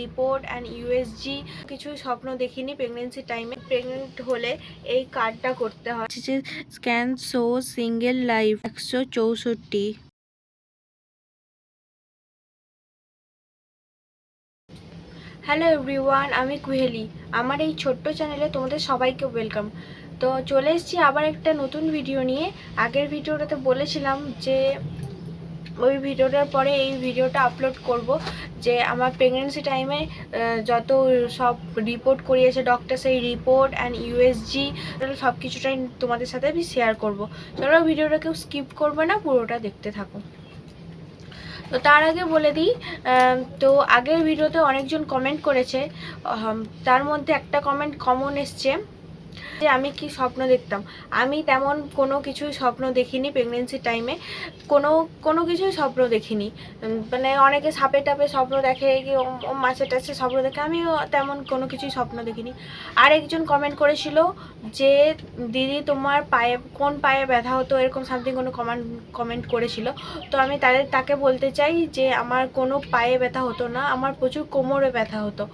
Report and USG কিছু স্বপ্ন দেখিনি প্রেগনেন্সি টাইমে প্রেগনেন্ট হলে এই কার্ডটা করতে হয়। হচ্ছে স্ক্যান শো সিঙ্গেল লাইফ একশো চৌষট্টি। হ্যালো এভরিওয়ান আমি কুহেলি। আমার এই ছোট্ট চ্যানেলে তোমাদের সবাইকে ওয়েলকাম তো চলে এসেছি আবার একটা নতুন ভিডিও নিয়ে। আগের ভিডিওটাতে বলেছিলাম যে ওই ভিডিওটার পরে এই ভিডিওটা আপলোড করব, যে আমার প্রেগনেন্সি টাইমে যত সব রিপোর্ট করিয়েছে ডক্টর সেই রিপোর্ট অ্যান্ড ইউএসজি সব কিছুটাই তোমাদের সাথে আমি শেয়ার করব। চলো ভিডিওটা কেউ স্কিপ করবে না, পুরোটা দেখতে থাকো। তো তার আগে বলে দিই তো আগের ভিডিওতে অনেকজন কমেন্ট করেছে তার মধ্যে একটা কমেন্ট কমন এসছে। যে আমি কি স্বপ্ন দেখতাম। আমি তেমন কোনো কিছুই স্বপ্ন দেখিনি প্রেগনেন্সি টাইমে কোনো কোনো কিছুই স্বপ্ন দেখিনি। মানে অনেকে সাপে টাপে স্বপ্ন দেখে, কি মাছে টাছে স্বপ্ন দেখে, আমিও তেমন কোনো কিছুই স্বপ্ন দেখিনি। আর একজন কমেন্ট করেছিল যে, দিদি, তোমার পায়ে, কোন পায়ে ব্যথা হতো? এরকম সামথিং কোনো কমেন্ট কমেন্ট করেছিল। তো আমি তাদের, তাকে বলতে চাই যে, আমার কোনো পায়ে ব্যথা হতো না, আমার প্রচুর কোমরে ব্যথা হতো।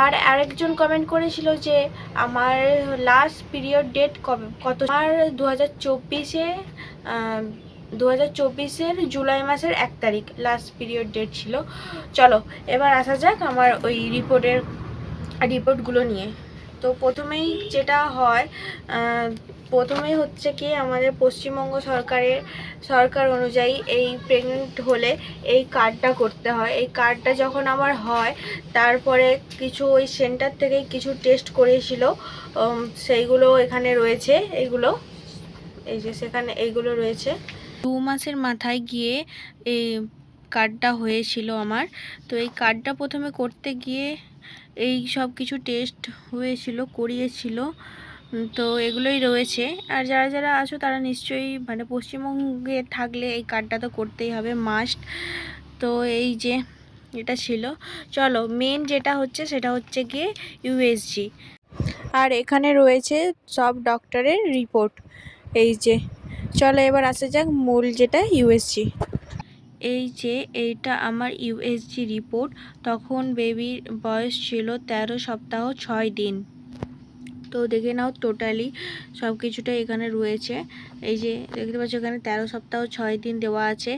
আর আরেকজন কমেন্ট করেছিল যে, আমার লাস্ট পিরিয়ড ডেট কবে? কত? দু হাজার চব্বিশে দু হাজার চব্বিশের জুলাই মাসের এক তারিখ লাস্ট পিরিয়ড ডেট ছিল। চলো, এবার আসা যাক আমার ওই রিপোর্টের রিপোর্টগুলো নিয়ে। তো প্রথমেই যেটা হয় আহ, প্রথমেই হচ্ছে কি আমাদের পশ্চিমবঙ্গ সরকারের সরকার অনুযায়ী এই প্রেগনেন্ট হলে এই কার্ডটা করতে হয়। এই কার্ডটা যখন আমার হয় তারপরে কিছু ওই সেন্টার থেকে কিছু টেস্ট করিয়েছিল উম, সেইগুলো এখানে রয়েছে এইগুলো এই যে সেখানে এইগুলো রয়েছে। দু মাসের মাথায় গিয়ে এই কার্ডটা হয়েছিল আমার। তো এই কার্ডটা প্রথমে করতে গিয়ে এই সব কিছু টেস্ট হয়েছিল করিয়েছিল। তো এগুলোই রয়েছে। আর যারা যারা আছো তারা নিশ্চয়ই মানে পশ্চিমবঙ্গে থাকলে এই কার্ডটা তো করতেই হবে মাস্ট তো এই যে এটা ছিল। চলো মেন যেটা হচ্ছে সেটা হচ্ছে গিয়ে ইউএসজি আর এখানে রয়েছে সব ডক্টরের রিপোর্ট এই যে, চলো এবার আসা যাক মূল যেটা ইউএসজি এই যে, এইটা আমার ইউএসজি রিপোর্ট তখন বেবির বয়স ছিল তেরো সপ্তাহ ছয় দিন। তো দেখে নাও টোটালি সব কিছুটা এখানে রয়েছে। এই যে দেখতে পাচ্ছ এখানে তেরো সপ্তাহ ছয় দিন দেওয়া আছে।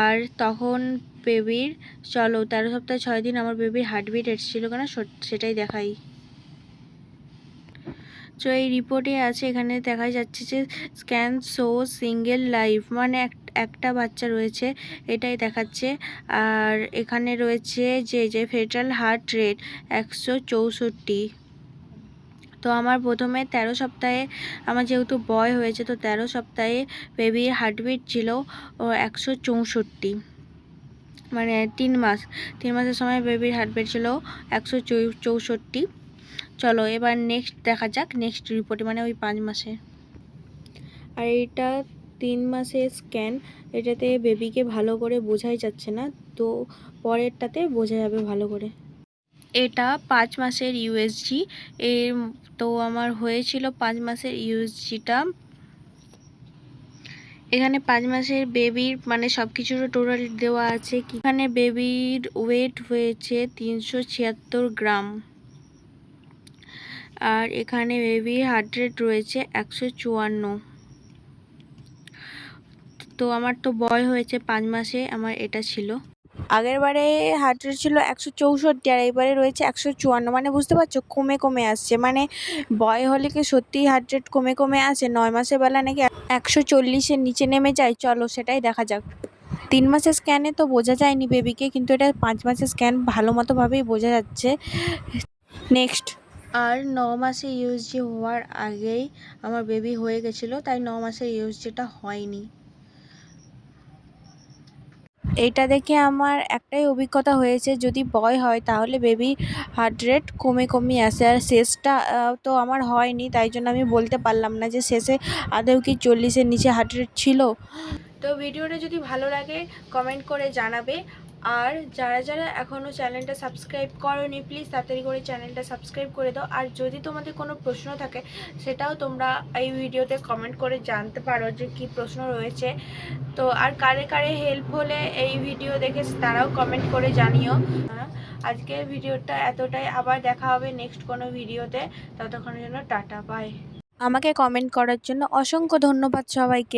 আর তখন বেবির চলো তেরো সপ্তাহ ছয় দিন আমার বেবির হার্টবিট এসেছিল কেন সেটাই দেখাই। তো এই রিপোর্টে আছে, এখানে দেখা যাচ্ছে যে স্ক্যান শো সিঙ্গেল লাইফ মানে এক- একটা বাচ্চা রয়েছে, এটাই দেখাচ্ছে। আর এখানে রয়েছে যে যে ফেটাল হার্ট রেট একশো চৌষট্টি। তো আমার প্রথমে তেরো সপ্তাহে আমার যেহেতু বয় হয়েছে, তো তেরো সপ্তাহে বেবির হার্টবিট ছিল একশো চৌষট্টি। মানে তিন মাস, তিন মাসের সময় বেবির হার্টবিট ছিল একশো চৌষট্টি। চলো এবার নেক্সট দেখা যাক নেক্সট রিপোর্টে মানে ওই পাঁচ মাসে। আর এটা তিন মাসের স্ক্যান এটাতে বেবিকে ভালো করে বোঝাই যাচ্ছে না, তো পরেরটাতে বোঝা যাবে ভালো করে। এটা পাঁচ মাসের ইউএসজি এর তো আমার হয়েছিল পাঁচ মাসের ইউএসজিটা এখানে পাঁচ মাসের বেবির মানে সব কিছুর টোটাল দেওয়া আছে এখানে বেবির ওয়েট হয়েছে তিনশো ছিয়াত্তর গ্রাম। আর এখানে বেবির হার্ট রেট রয়েছে একশো চুয়ান্ন। তো আমার তো বয় হয়েছে পাঁচ মাসে, আমার এটা ছিল। আগের বারে হার্ট রেট ছিল একশো চৌষট্টি আর এবারে রয়েছে একশো চুয়ান্ন। মানে বুঝতে পারছ, কমে কমে আসছে। মানে বয় হলে কি সত্যিই হার্ট রেট কমে কমে আসে? নয় মাসের বেলা নাকি একশো চল্লিশের নিচে নেমে যায়। চলো সেটাই দেখা যাক। তিন মাসের স্ক্যানে তো বোঝা যায়নি বেবিকে কিন্তু এটা পাঁচ মাসের স্ক্যান ভালো মতোভাবেই বোঝা যাচ্ছে। নেক্সট আর ন মাসে ইউএসজি হওয়ার আগেই আমার বেবি হয়ে গেছিল, তাই ন মাসের ইউএসজিটা হয়নি। এইটা দেখে আমার একটাই অভিজ্ঞতা হয়েছে, যদি বয় হয় তাহলে বেবি হার্ট রেট কমে কমে আসে। আর শেষটা তো আমার হয়নি, তাই জন্য আমি বলতে পারলাম না যে শেষে আদৌ কি চল্লিশের নিচে হার্ট রেট ছিল। তো ভিডিওটা যদি ভালো লাগে কমেন্ট করে জানাবে। আর যারা যারা এখনও চ্যানেলটা সাবস্ক্রাইব করনি প্লিজ তাড়াতাড়ি করে চ্যানেলটা সাবস্ক্রাইব করে দাও। আর যদি তোমাদের কোনো প্রশ্ন থাকে, সেটাও তোমরা এই ভিডিওতে কমেন্ট করে জানতে পারো যে কি প্রশ্ন রয়েছে। তো আর কারে কারে হেল্প হলে এই ভিডিও দেখে, তারাও কমেন্ট করে জানিও। আজকের ভিডিওটা এতটাই। আবার দেখা হবে নেক্সট কোনো ভিডিওতে। ততক্ষণের জন্য টাটা বাই আমাকে কমেন্ট করার জন্য অসংখ্য ধন্যবাদ সবাইকে।